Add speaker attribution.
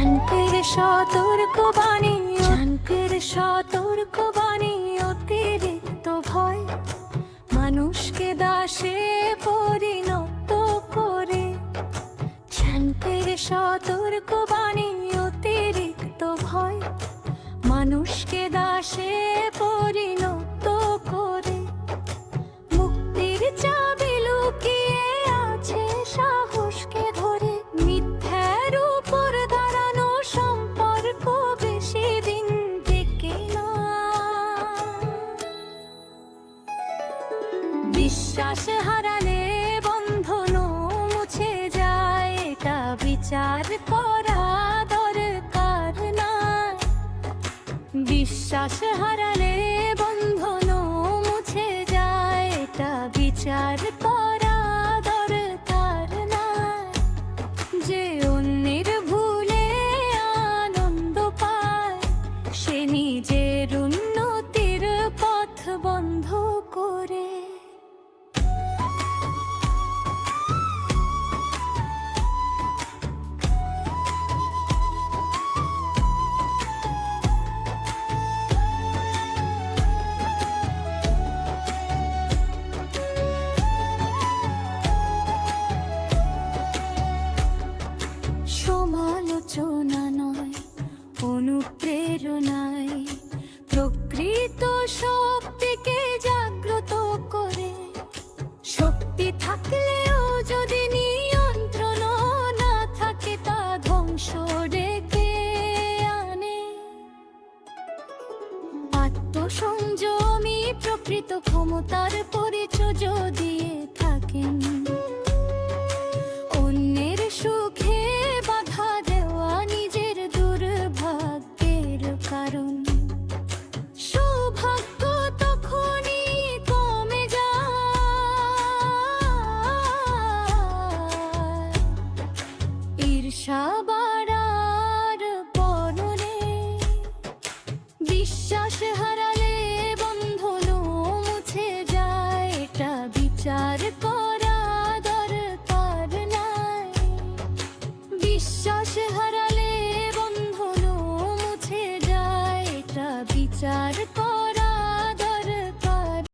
Speaker 1: শান্তির সতর্ক বাণী শান্তির সতর্ক বাণী, অতিরিক্ত ভয়। মানুষকে দাসে পরিণত করে। শান্তির সতর্ক বাণী, অতিরিক্ত ভয়। মানুষকে দাসে বিশ্বাস হারালে বন্ধন মুছে যায়, এটা বিচার করা দরকার না বিশ্বাস হারালে বন্ধন মুছে যায়, এটা বিচার আত্মসংযমী প্রকৃত ক্ষমতার পরিচয় দিয়ে থাকেন, অন্যের সুখে বাধা দেওয়া নিজের দুর্ভাগ্যের কারণ। সৌভাগ্য তখনই কমে যায়। ঈর্ষা এটা করা দরকার নাই। বিশ্বাস হারালে বন্ধন মুছে যায় এটা বিচার